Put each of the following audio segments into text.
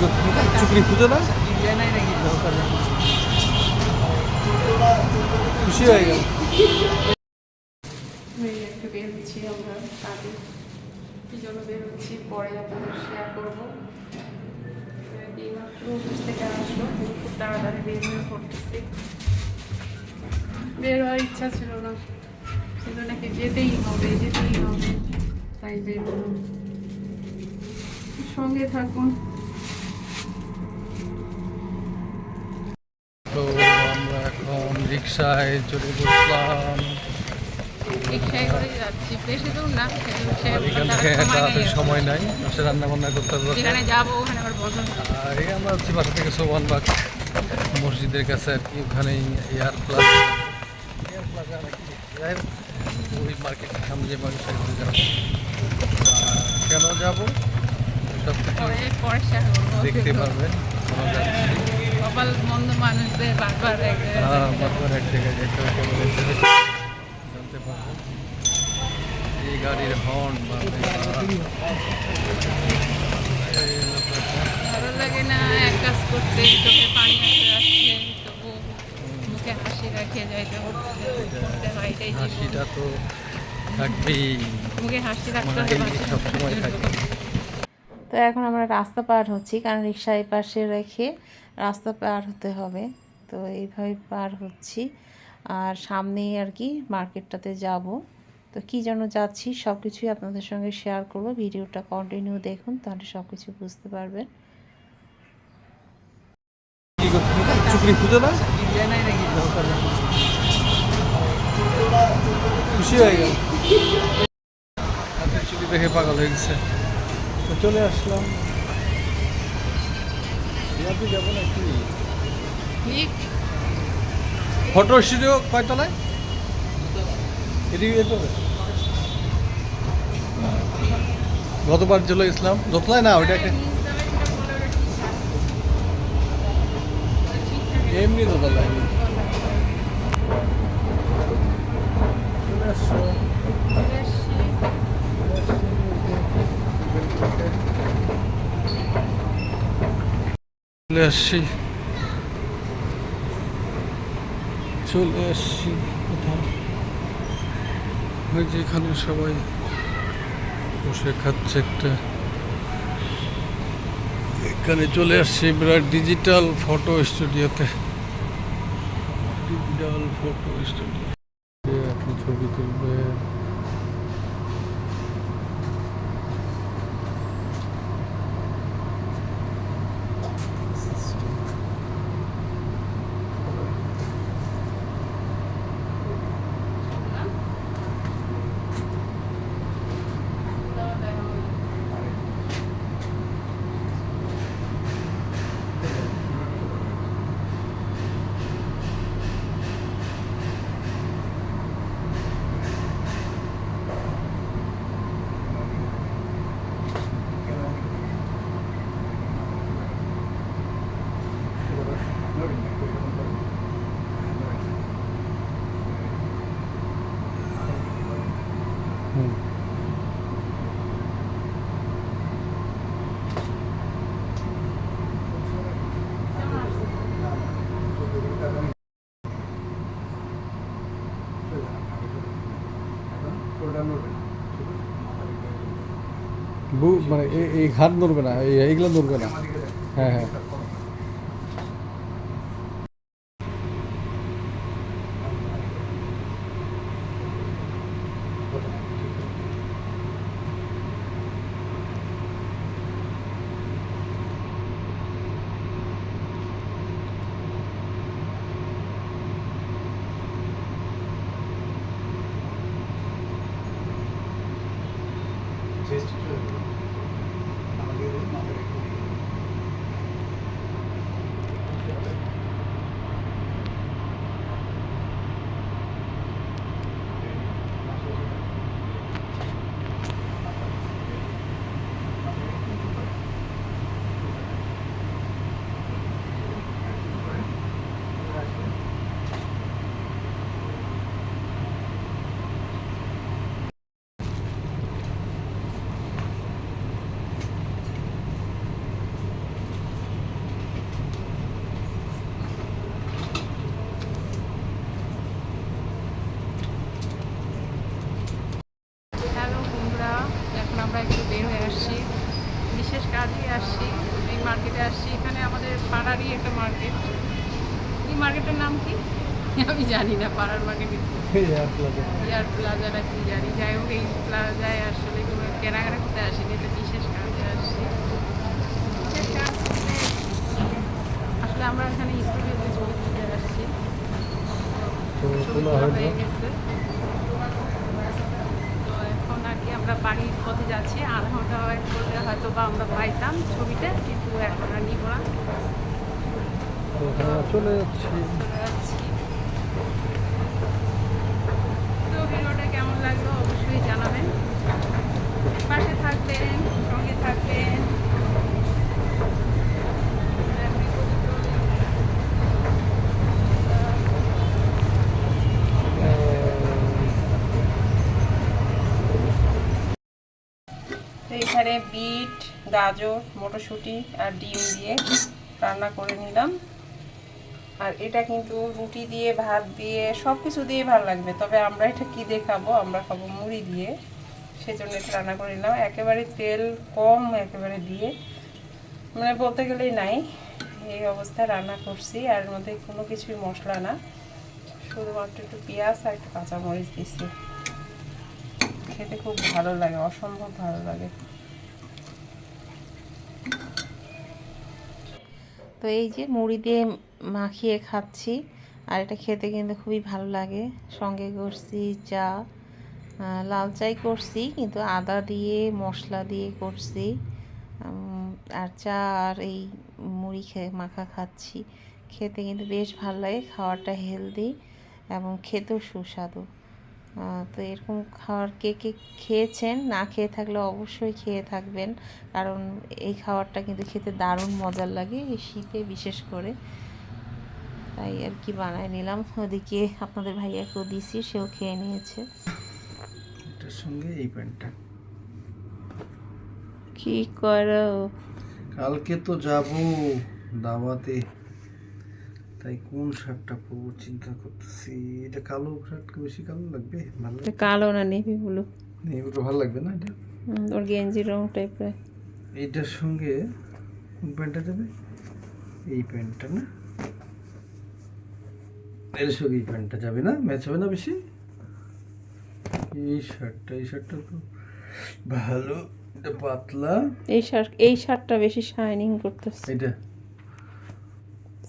চুকরি খুঁজে না? খুশি হয়ে গেল। একটু আমরা জন্য পরে শেয়ার করব থেকে আসলো তাড়াতাড়ি বের হয়ে বের হওয়ার ইচ্ছা ছিল না। নাকি যেতেই হবে যেতেই হবে। তাই সঙ্গে থাকুন তো আমরা এখন রিক্সায় চলে বসলাম। এখান থেকে সময় নাই। রান্না বান্না করতে হবে যাব ওখানে আবার বন্ধ আর এই আমরা হচ্ছি বাসা থেকে সোবানবাগ মসজিদের কাছে আর কি ওখানেই এয়ার প্লাস এয়ার প্লাস ওই মার্কেটের সামনে যে মার্কেট যাব। কেন যাব? সব কিছু দেখতে পারবেন কপাল মন্দ মানুষদের বারবার এক জায়গায় হ্যাঁ যেতে এক জায়গায় যেতে জানতে এই গাড়ির হর্ন ভালো লাগে না এক কাজ করতে চোখে পানি আসতে যাচ্ছে তবু মুখে হাসি এটাই জীবন। হাসিটা তো থাকবেই। মুখে হাসি রাখতে হবে সবসময় থাকবে। তো এখন আমরা রাস্তা পার হচ্ছি কারণ রিক্সা এই পাশে রেখে রাস্তা পার হতে হবে। তো এইভাবে পার হচ্ছি। আর সামনেই আর কি মার্কেটটাতে যাব। তো কী জন্য যাচ্ছি সব কিছুই আপনাদের সঙ্গে শেয়ার করব। ভিডিওটা কন্টিনিউ দেখুন তাহলে সব কিছু বুঝতে পারবেন। খুশি হয়ে গেল। দেখে পাগল হয়ে গেছে। তো চলে আসলাম। ইয়াতে যাব নাকি? ঠিক। ফটো স্টুডিও কয়তলায়? এদিকে যেতে গতবার চলে গেছিলাম। দোতলায় না ওইটা এমনি দোতলায় চলে আসছো চলে আসছি। চলে আসছি কোথাও। ওই যে এখানে সবাই বসে খাচ্ছে একটা। এখানে চলে আসছি বিরাট ডিজিটাল ফটো স্টুডিওতে ডিজিটাল ফটো স্টুডিও আপনি ছবি তুলবেন হুম বু মানে এই- ঘাট নড়বে না এই এইগুলো নড়বে না। হ্যাঁ হ্যাঁ। মার্কেটে আসছি। এখানে আমাদের পাড়ারই একটা মার্কেট এই মার্কেটের নাম কি? আমি জানি না পাড়ার মার্কেট এয়ার প্লাজা ইয়ার প্লাজাটা কি জানি। যাই হোক এই প্লাজায় আসলে কোনো কেনাকাটা করতে আসিনি এটা বিশেষ কাজে আসছি। আসলে আমরা এখানে স্টুডিওতে ছবি তুলতে আসছি। হয়ে না গেছে। তো এখন আর কি আমরা বাড়ির পথে যাচ্ছি। আধা ঘণ্টা হয়তো বা আমরা পাইতাম ছবিটা। এখন আর নিব না। চলে যাচ্ছি। এখানে বিট, গাজর, মটরশুঁটি আর ডিম দিয়ে রান্না করে নিলাম। আর এটা কিন্তু রুটি দিয়ে, ভাত দিয়ে সব কিছু দিয়ে ভালো লাগবে। তবে আমরা এটা কি দিয়ে খাব? আমরা খাব মুড়ি দিয়ে। সেজন্য এটা রান্না করে নিলাম। একেবারে তেল কম একেবারে দিয়ে। মানে বলতে গেলেই নাই, এই অবস্থায় রান্না করছি। আর এর মধ্যে কোনো কিছুই মশলা না। শুধুমাত্র একটু পেঁয়াজ আর একটু কাঁচামরিচ দিচ্ছি খেতে খুব ভালো লাগে, অসম্ভব ভালো লাগে। তো এই যে মুড়ি দিয়ে মাখিয়ে খাচ্ছি, আর এটা খেতে কিন্তু খুবই ভালো লাগে। সঙ্গে করছি চা লাল চাই করছি, কিন্তু আদা দিয়ে, মশলা দিয়ে করছি। আর চা আর এই মুড়ি খেয়ে মাখা খাচ্ছি। খেতে কিন্তু বেশ ভালো লাগে, খাওয়াটা হেলদি এবং খেতেও সুস্বাদু। তো এরকম খাবার কে কে খেয়েছেন? না খেয়ে থাকলে অবশ্যই খেয়ে থাকবেন। কারণ এই খাবারটা কিন্তু খেতে দারুণ মজার লাগে এই শীতে বিশেষ করে। তাই আর কি বানায় নিলাম। ওদিকে আপনাদের ভাইয়াকেও দিছি সেও খেয়ে নিয়েছে। এটার সঙ্গে এই প্যান্টটা কি করো? কালকে তো যাব দাওয়াতে। তাই কোন শার্টটা পরবো চিন্তা করতেছি? এটা কালো শার্ট বেশি কালো লাগবে? ভালো কালো না নেভি ব্লু? এগুলো ভালো লাগবে না এটা? ওর গেঞ্জি রং টাইপের এইটার সঙ্গে কোন প্যান্টটা যাবে এই প্যান্টটা না? এর সঙ্গে এই প্যান্টটা যাবে না? ম্যাচ হবে না বেশি? এই শার্টটা এই শার্টটা তো ভালো এটা পাতলা। এই শার্ট এই শার্টটা বেশি শাইনিং করতেছে। এটা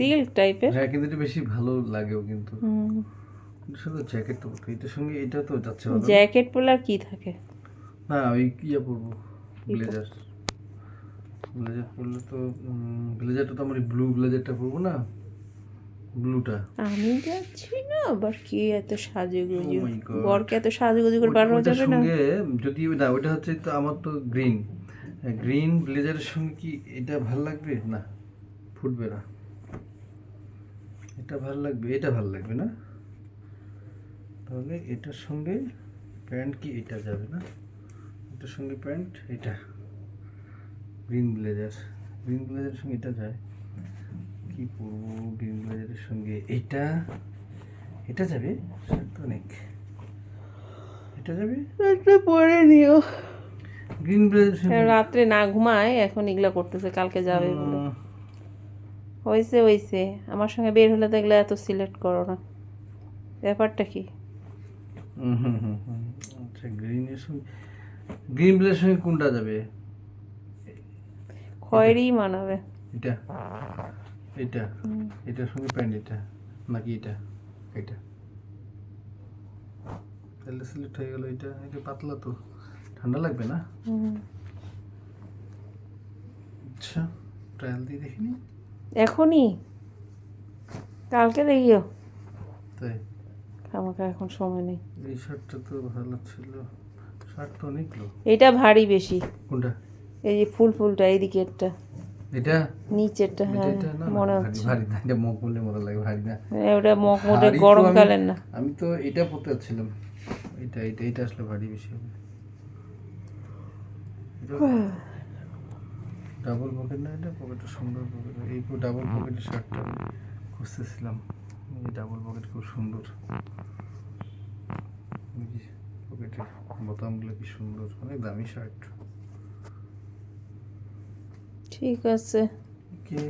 সিল্ক টাইপের? হ্যাঁ কিন্তু এটা বেশি ভালো লাগেও কিন্তু। হুম। সাথে জ্যাকেট তো এটার সঙ্গে এটা তো যাচ্ছে ভালো। জ্যাকেট পরলে আর কি থাকে? না ওই ইয়ে পরবো ব্লেজার। ব্লেজার পরলে তো ব্লেজারটা তো আমার ব্লু ব্লেজারটা পরবো না? ব্লুটা। আমি যাচ্ছি না আবার কি এত সাজুগুজু? Oh বরকে এত সাজুগুজু করে বার ওইটার যাবে না? সঙ্গে যদি না ওটা হচ্ছে তো আমার তো গ্রিন। গ্রিন ব্লেজারের সঙ্গে কি এটা ভালো লাগবে? না ফুটবে না। এটা ভালো লাগবে এটা ভালো লাগবে না? তাহলে এটার সঙ্গে প্যান্ট কি এটা যাবে না? এটার সঙ্গে প্যান্ট এটা। গ্রিন ব্লেজার গ্রিন ব্লেজারের সঙ্গে এটা যায়। কি পরবো গ্রিন ব্লেজারের সঙ্গে? এটা এটা যাবে? অনেক। এটা যাবে? একটা পরে নিও। গ্রিন ব্লেজারের সঙ্গে রাত্রে না ঘুমায় এখন এগুলা করতেছে কালকে যাবে বলে। হয়েছে হয়েছে আমার সঙ্গে বের হলে দেখলে এত সিলেক্ট করো না। ব্যাপারটা কি। আচ্ছা গ্রিনের সঙ্গে গ্রিন ব্লেজারের সঙ্গে কোনটা যাবে? খয়েরই মানাবে। এটা? এটা? এটার সঙ্গে প্যান্ট এটা? নাকি এটা? এটা? তাহলে সিলেক্ট হয়ে গেল এটা। এটা পাতলা তো। ঠান্ডা লাগবে না? আচ্ছা ট্রায়াল দিয়ে দেখিনি। এখনই? কালকে দেখিও। তাই? আমাকে এখন সময় নেই। এই শার্টটা তো ভালো ছিল। শার্ট তো অনেকগুলো এটা ভারী বেশি। কোনটা? এই যে ফুল ফুলটা এই দিকেরটা এটা? নিচেরটা হ্যাঁ মনে হচ্ছে। ভারী না এটা বললে মনে লাগে ভারী না। হ্যাঁ, ওটা তো গরমকালের না। আমি তো এটা পড়তে যাচ্ছিলাম। এটা এটা এটা আসলে ভারী বেশি হবে। ডাবল পকেট না এটা পকেটটা সুন্দর পকেট এই ডাবল পকেটের শার্টটা খুঁজতেছিলাম। এই ডাবল পকেট খুব সুন্দর। পকেটের বোতামগুলো কি সুন্দর অনেক দামি শার্ট ঠিক আছে। ওকে